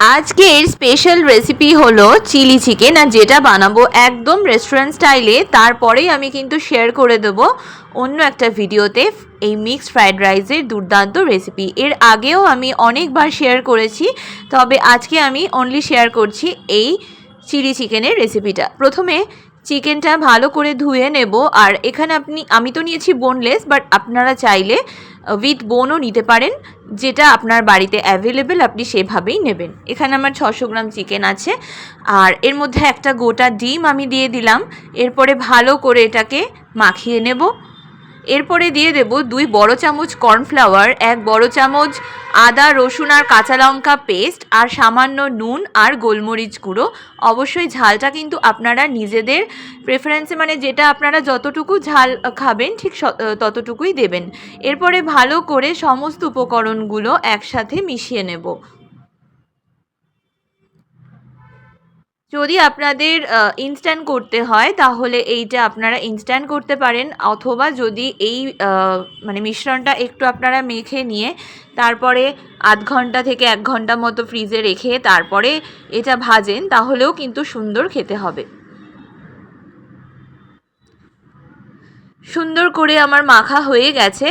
আজকের special recipe হলো chilli chicken আর যেটা বানাবো একদম রেস্টুরেন্ট স্টাইলে তারপরেই আমি কিন্তু শেয়ার করে দেব অন্য একটা ভিডিওতে এই মিক্সড ফ্রাইড রাইসের দুর্দান্ত রেসিপি এর আগেও আমি অনেকবার শেয়ার করেছি, তবে আজকে আমি অনলি শেয়ার করছি এই চিলি চিকেনের রেসিপিটা প্রথমে চিকেনটা ভালো করে ধুয়ে নেব। আর এখানে আপনি, আমি তো নিয়েছি বোনলেস বাট আপনারা চাইলে উইথ বোনও নিতে পারেন, যেটা আপনার বাড়িতে অ্যাভেলেবেল আপনি সেভাবেই নেবেন। এখানে আমার ছশো গ্রাম চিকেন আছে। আর এর মধ্যে একটা গোটা ডিম আমি দিয়ে দিলাম। এরপরে ভালো করে এটাকে মাখিয়ে নেব। এরপরে দিয়ে দেব দুই বড় চামচ কর্নফ্লাওয়ার, এক বড় চামচ আদা, রসুন আর কাঁচা লঙ্কা পেস্ট আর সামান্য নুন আর গোলমরিচ গুঁড়ো। অবশ্যই ঝালটা কিন্তু আপনারা নিজেদের প্রেফারেন্সে মানে যেটা আপনারা যতটুকু ঝাল খাবেন ঠিক ততটুকুই দেবেন। এরপরে ভালো করে সমস্ত উপকরণগুলো একসাথে মিশিয়ে নেব। যদি আপনাদের ইনস্ট্যান্ট করতে হয়, তাহলে এইটা আপনারা ইনস্ট্যান্ট করতে পারেন। অথবা যদি এই মানে মিশ্রণটা একটু আপনারা মেখে নিয়ে, তারপরে আধ ঘণ্টা থেকে এক ঘণ্টা মতো ফ্রিজে রেখে তারপরে এটা ভাজেন, তাহলেও কিন্তু সুন্দর খেতে হবে। সুন্দর করে আমার মাখা হয়ে গেছে।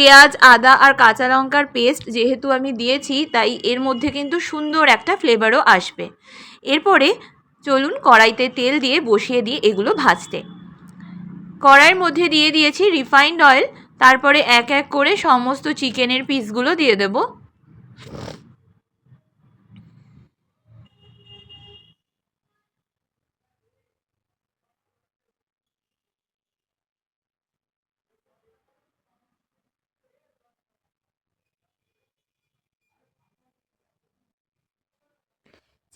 পেঁয়াজ, আদা আর কাঁচা লঙ্কার পেস্ট যেহেতু আমি দিয়েছি, তাই এর মধ্যে কিন্তু সুন্দর একটা ফ্লেভারও আসবে। এরপরে চলুন কড়াইতে তেল দিয়ে বসিয়ে দিয়ে এগুলো ভাজতে। কড়াইয়ের মধ্যে দিয়ে দিয়েছি রিফাইন্ড অয়েল তারপরে এক এক করে সমস্ত চিকেনের পিসগুলো দিয়ে দেব।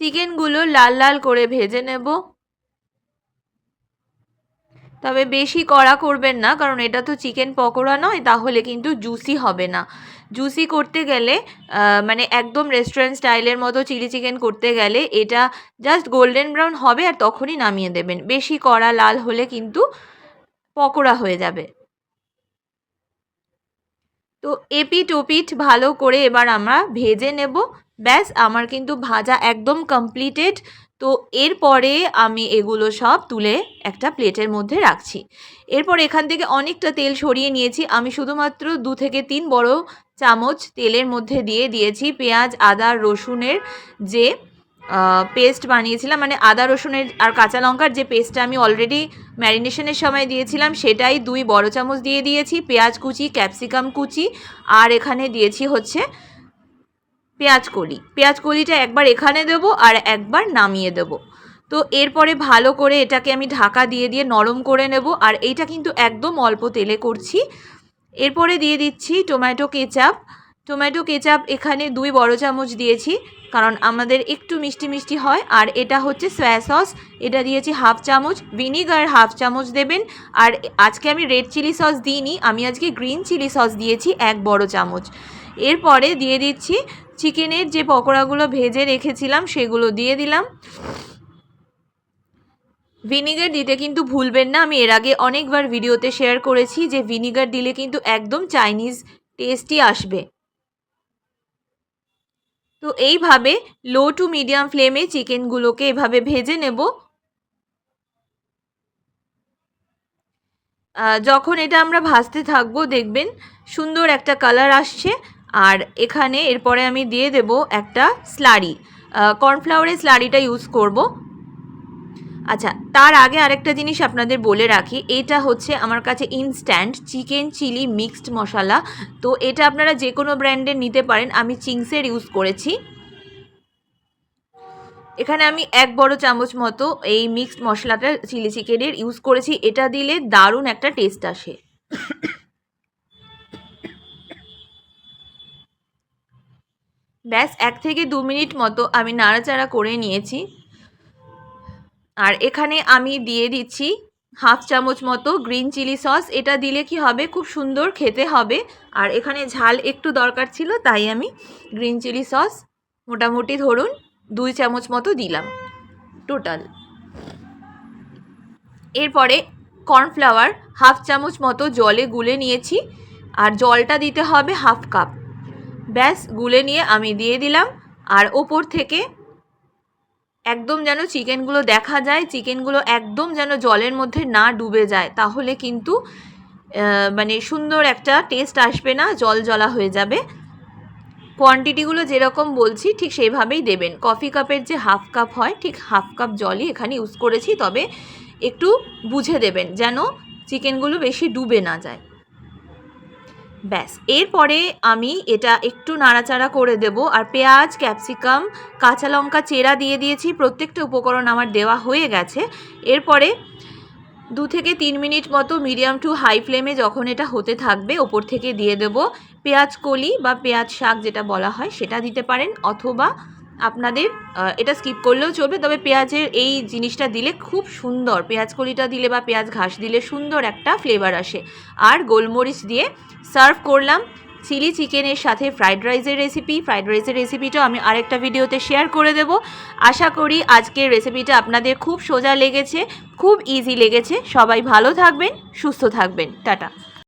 চিকেনগুলো লাল লাল করে ভেজে নেব। তবে বেশি কড়া করবেন না, কারণ এটা তো চিকেন পকোড়া নয়, তাহলে কিন্তু জুসি হবে না। জুসি করতে গেলে মানে একদম রেস্টুরেন্ট স্টাইলের মতো চিলি চিকেন করতে গেলে এটা জাস্ট গোল্ডেন ব্রাউন হবে আর তখনই নামিয়ে দেবেন। বেশি কড়া লাল হলে কিন্তু পকোড়া হয়ে যাবে। তো এপিট ওপিট ভালো করে এবার আমরা ভেজে নেব। ব্যাস, আমার কিন্তু ভাজা একদম কমপ্লিটেড তো এরপরে আমি এগুলো সব তুলে একটা প্লেটের মধ্যে রাখছি। এরপর এখান থেকে অনেকটা তেল সরিয়ে নিয়েছি। আমি শুধুমাত্র দু থেকে তিন বড় চামচ তেলের মধ্যে দিয়ে দিয়েছি পেঁয়াজ, আদা, রসুনের যে পেস্ট বানিয়েছিলাম। মানে আদা, রসুনের আর কাঁচা লঙ্কার যে পেস্টটা আমি অলরেডি ম্যারিনেশনের সময় দিয়েছিলাম, সেটাই দুই বড় চামচ দিয়ে দিয়েছি। পেঁয়াজ কুচি ক্যাপসিকাম কুচি, আর এখানে দিয়েছি হচ্ছে পেঁয়াজ কলি। পেঁয়াজ কলিটা একবার এখানে দেবো আর একবার নামিয়ে দেবো। তো এরপরে ভালো করে এটাকে আমি ঢাকা দিয়ে দিয়ে নরম করে নেব আর এইটা কিন্তু একদম অল্প তেলে করছি। এরপরে দিয়ে দিচ্ছি টমেটো কেচাপ। টমেটো কেচাপ এখানে দুই বড় চামচ দিয়েছি কারণ আমাদের একটু মিষ্টি মিষ্টি হয় আর এটা হচ্ছে সয়া সস এটা দিয়েছি হাফ চামচ। ভিনিগার হাফ চামচ দেবেন। আর আজকে আমি রেড চিলি সস দিইনি, আমি আজকে গ্রিন চিলি সস দিয়েছি এক বড় চামচ। এরপরে দিয়ে দিচ্ছি চিকেনের যে পকোড়াগুলো ভেজে রেখেছিলাম, সেগুলো দিয়ে দিলাম। ভিনিগার দিতে কিন্তু ভুলবেন না, আমি এর আগে অনেকবার ভিডিওতে শেয়ার করেছি যে ভিনিগার দিলে কিন্তু একদম চাইনিজ টেস্টই আসবে। তো এইভাবে লো টু মিডিয়াম ফ্লেমে চিকেনগুলোকে এভাবে ভেজে নেব। যখন এটা আমরা ভাজতে থাকব, দেখবেন সুন্দর একটা কালার আসছে। আর এখানে এরপরে আমি দিয়ে দেব একটা স্লারি। কর্নফ্লাওয়ারের স্লারিটা ইউজ করব। আচ্ছা তার আগে আরেকটা জিনিস আপনাদের বলে রাখি, এটা হচ্ছে আমার কাছে instant chicken chilli mixed masala. তো এটা আপনারা যে কোনো ব্র্যান্ডের নিতে পারেন, আমি চিংসের ইউজ করেছি। এখানে আমি এক বড় চামচ মতো এই মিক্সড মশলাটা চিলি চিকেনের ইউজ করেছি। এটা দিলে দারুণ একটা টেস্ট আসে। ব্যাস, এক থেকে দু মিনিট মতো আমি নাড়াচাড়া করে নিয়েছি। আর এখানে আমি দিয়ে দিচ্ছি হাফ চামচ মতো গ্রিন চিলি সস। এটা দিলে কি হবে? খুব সুন্দর খেতে হবে। আর এখানে ঝাল একটু দরকার ছিল, তাই আমি গ্রিন চিলি সস মোটামুটি ধরুন দুই চামচ মতো দিলাম টোটাল। এরপরে কর্নফ্লাওয়ার হাফ চামচ মতো জলে গুলে নিয়েছি। আর জলটা দিতে হবে হাফ কাপ। ব্যাস, গুলে নিয়ে আমি দিয়ে দিলাম। আর ওপর থেকে একদম যেন চিকেনগুলো দেখা যায়, চিকেনগুলো একদম যেন জলের মধ্যে না ডুবে যায়, তাহলে কিন্তু মানে সুন্দর একটা টেস্ট আসবে না, জল জলা হয়ে যাবে। কোয়ান্টিটিগুলো যেরকম বলছি, ঠিক সেইভাবেই দেবেন। কফি কাপের যে হাফ কাপ হয়, ঠিক হাফ কাপ জলই এখানে ইউজ করেছি, তবে একটু বুঝে দেবেন যেন চিকেনগুলো বেশি ডুবে না যায়। ব্যাস। এরপরে আমি এটা একটু নাড়াচাড়া করে দেব আর পেঁয়াজ, ক্যাপসিকাম, কাঁচা লঙ্কা, চেরা দিয়ে দিয়েছি। প্রত্যেকটা উপকরণ আমার দেওয়া হয়ে গেছে। এরপরে দু থেকে তিন মিনিট মতো মিডিয়াম টু হাই ফ্লেমে যখন এটা হতে থাকবে, ওপর থেকে দিয়ে দেব পেঁয়াজ কলি বা পেঁয়াজ শাক যেটা বলা হয়, সেটা দিতে পারেন অথবা আপনাদের এটা স্কিপ করলেও চলবে, তবে পেঁয়াজের এই জিনিসটা দিলে খুব সুন্দর। পেঁয়াজ কলিটা দিলে বা পেঁয়াজ ঘাস দিলে সুন্দর একটা ফ্লেভার আসে। আর গোলমরিচ দিয়ে সার্ভ করলাম চিলি চিকেনের সাথে ফ্রাইড রাইসের রেসিপি ফ্রাইড রাইসের রেসিপিটাও আমি আরেকটা ভিডিওতে শেয়ার করে দেব। আশা করি আজকের রেসিপিটা আপনাদের খুব সোজা লেগেছে, খুব ইজি লেগেছে। সবাই ভালো থাকবেন, সুস্থ থাকবেন। টাটা।